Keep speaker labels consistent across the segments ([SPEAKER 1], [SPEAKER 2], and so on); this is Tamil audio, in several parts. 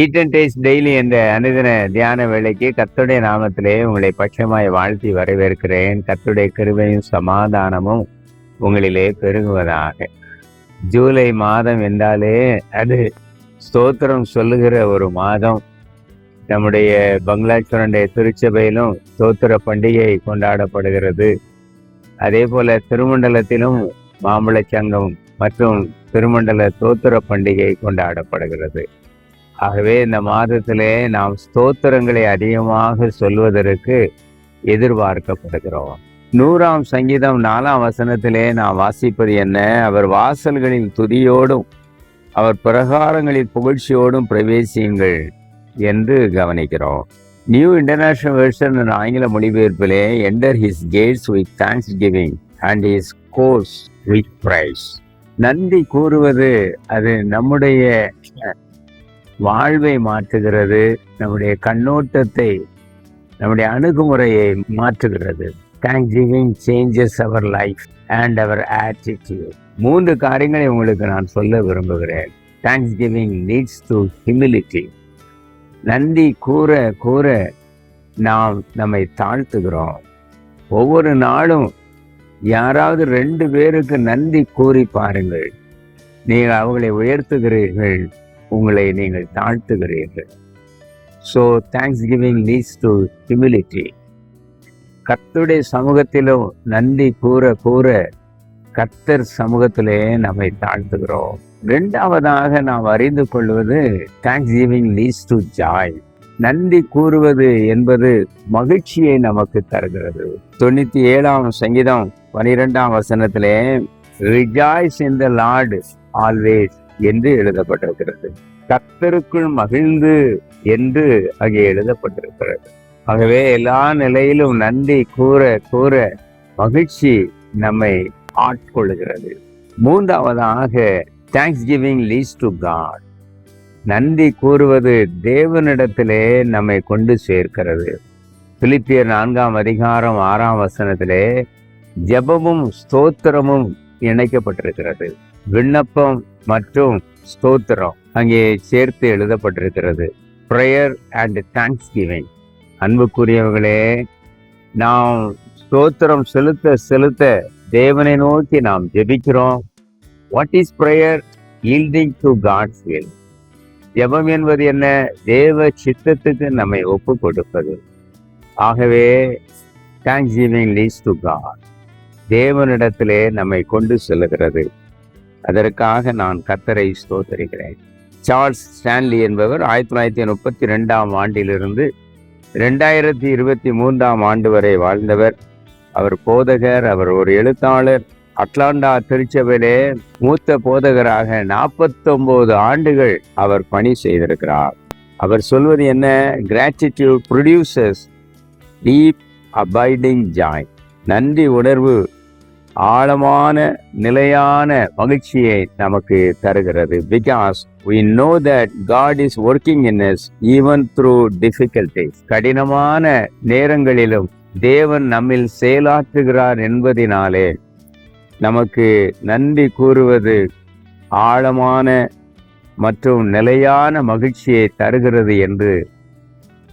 [SPEAKER 1] ஈட் அண்ட் டேஸ்ட் டெய்லி என்ற அனுதின தியான வேலைக்கு கத்துடைய நாமத்திலே உங்களை பட்சமாய் வாழ்த்தி வரவேற்கிறேன். கத்துடைய கிருபையும் சமாதானமும் உங்களிலே பெருகுவதாக. ஜூலை மாதம் என்றாலே அது ஸ்தோத்திரம் சொல்லுகிற ஒரு மாதம். நம்முடைய பங்களாச்சுரனுடைய திருச்சபையிலும் ஸ்தோத்திர பண்டிகை கொண்டாடப்படுகிறது. அதே போல திருமண்டலத்திலும் மாம்பழச்சங்கம் மற்றும் திருமண்டல தோத்திர பண்டிகை கொண்டாடப்படுகிறது. ஆகவே இந்த மாதத்திலே நாம் ஸ்தோத்திரங்களை அதிகமாக சொல்வதற்கு எதிர்பார்க்கப்படுகிறோம். நூறாம் சங்கீதம் நாலாம் வசனத்திலே நாம் வாசிப்பது என்ன? அவர் வாசல்களில் துதியோடும் அவர் பிரகாரங்களில் புகழ்ச்சியோடும் பிரவேசியுங்கள் என்று கவனிக்கிறோம். நியூ இன்டர்நேஷனல் வெர்ஷன் ஆங்கில மொழிபெயர்ப்பிலே enter his gates with thanksgiving and his courts with praise நன்றி கூறுவது அது நம்முடைய வாழ்வை மாற்றுகிறது நம்முடைய கண்ணோட்டத்தை நம்முடைய அணுகுமுறையை மாற்றுகிறது. Thank giving changes our life and our attitude மூன்று காரியங்களை உங்களுக்கு நான் சொல்ல விரும்புகிறேன். Thanksgiving needs to humility நன்றி கூற கூற நாம் நம்மை தாழ்த்துகிறோம். ஒவ்வொரு நாளும் யாராவது ரெண்டு பேருக்கு நன்றி கூறி பாருங்கள். நீங்கள் அவங்களை உயர்த்துகிறீர்கள். உங்களை நீங்கள் தாழ்த்துகிறீர்கள். So thanksgiving leads to humility கர்த்தருடைய சமூகத்திலும் நன்றி கூற கூற கர்த்தர் சமூகத்திலே நம்மை தாழ்த்துகிறோம். ரெண்டாவதாக நாம் அறிந்து கொள்வது thanksgiving leads to joy நன்றி கூறுவது என்பது மகிழ்ச்சியை நமக்கு தருகிறது. தொண்ணூத்தி ஏழாம் சங்கீதம் பனிரெண்டாம் வசனத்திலே rejoice in the Lord always என்று எழுதப்பட்டிருக்கிறது. கத்தருக்குள் மகிழ்ந்து என்று அங்கே எழுதப்பட்டிருக்கிறது. ஆகவே எல்லா நிலையிலும் நன்றி கூற கூற மகிழ்ச்சி நம்மை ஆட்கொள்கிறது. மூன்றாவதாக thanksgiving leads to God நன்றி கூறுவது தேவனிடத்திலே நம்மை கொண்டு சேர்க்கிறது. பிலிப்பியர் நான்காம் அதிகாரம் ஆறாம் வசனத்திலே ஜெபமும் ஸ்தோத்திரமும் இணைக்கப்பட்டிருக்கிறது. விண்ணப்பம் மற்றும் ஸ்தோத்திரம் அங்கே சேர்த்து எழுதப்பட்டிருக்கிறது. ப்ரேயர் அண்ட் தேங்க்ஸ் கிவிங் அன்புக்குரியவர்களே நாம் ஸ்தோத்திரம் செலுத்த செலுத்த தேவனை நோக்கி நாம் ஜெபிக்கிறோம். What is prayer yielding to God's will ஜெபம் என்பது என்ன? தேவ சித்தத்துக்கு நம்மை ஒப்பு கொடுப்பது. ஆகவே thanksgiving leads to God தேவனிடத்திலே நம்மை கொண்டு செல்லுகிறது. அதற்காக நான் கத்தரை ஸ்தோத்தரிக்கிறேன். சார்ல்ஸ் ஸ்டான்லி என்பவர் ஆயிரத்தி தொள்ளாயிரத்தி முப்பத்தி ரெண்டாம் ஆண்டிலிருந்து ரெண்டாயிரத்தி இருபத்தி மூன்றாம் ஆண்டு வரை வாழ்ந்தவர். அவர் போதகர் அவர் ஒரு எழுத்தாளர். அட்லாண்டா திருச்சபையிலே மூத்த போதகராக நாற்பத்தொன்பது ஆண்டுகள் அவர் பணி செய்திருக்கிறார். அவர் சொல்வது என்ன? Gratitude producers deep abiding joy நன்றி உணர்வு ஆழமான நிலையான மகிழ்ச்சியை நமக்கு தருகிறது. Because we know that God is working in us even through difficulties கடினமான நேரங்களிலும் தேவன் நம்மில் செயலாற்றுகிறார் என்பதினாலே நமக்கு நன்றி கூறுவது ஆழமான மற்றும் நிலையான மகிழ்ச்சியை தருகிறது என்று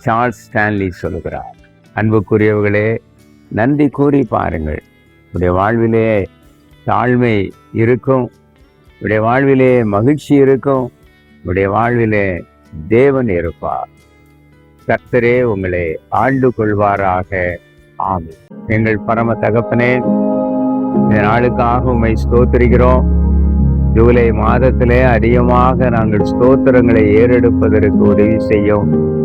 [SPEAKER 1] சார்ல்ஸ் ஸ்டான்லி சொல்கிறார். அன்புக்குரியவர்களே நன்றி கூறி பாருங்கள். உடைய வாழ்விலே தாழ்மை இருக்கும். உடைய வாழ்விலே மகிழ்ச்சி இருக்கும். உடைய வாழ்விலே தேவன் இருப்பார். கர்த்தரே உங்களை ஆண்டு கொள்வாராக ஆமென். எங்கள் பரம தகப்பனே இந்த நாளுக்காக உண்மை ஸ்தோத்திரிக்கிறோம். ஜூலை மாதத்திலே அதிகமாக நாங்கள் ஸ்தோத்திரங்களை ஏறெடுப்பதற்கு உதவி செய்யும்.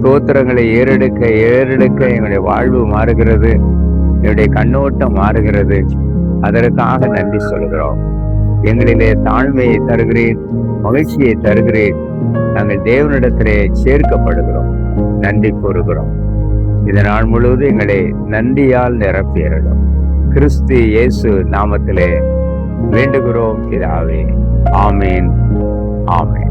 [SPEAKER 1] ஸ்தோத்திரங்களை ஏறெடுக்க ஏறெடுக்க எங்களுடைய வாழ்வு மாறுகிறது. என்னுடைய கண்ணோட்டம் மாறுகிறது. அதற்காக நன்றி சொல்கிறோம். எங்களிலே தாழ்மையை தருகிறேன் மகிழ்ச்சியை தருகிறேன். நாங்கள் தேவனிடத்திலே சேர்க்கப்படுகிறோம். நன்றி கூறுகிறோம். இந்த நாள் முழுவதும் எங்களை நன்றியால் நிரப்பியறோம் கிறிஸ்து இயேசு நாமத்திலே வேண்டுகிறோம் இதாவே ஆமேன். ஆமேன்.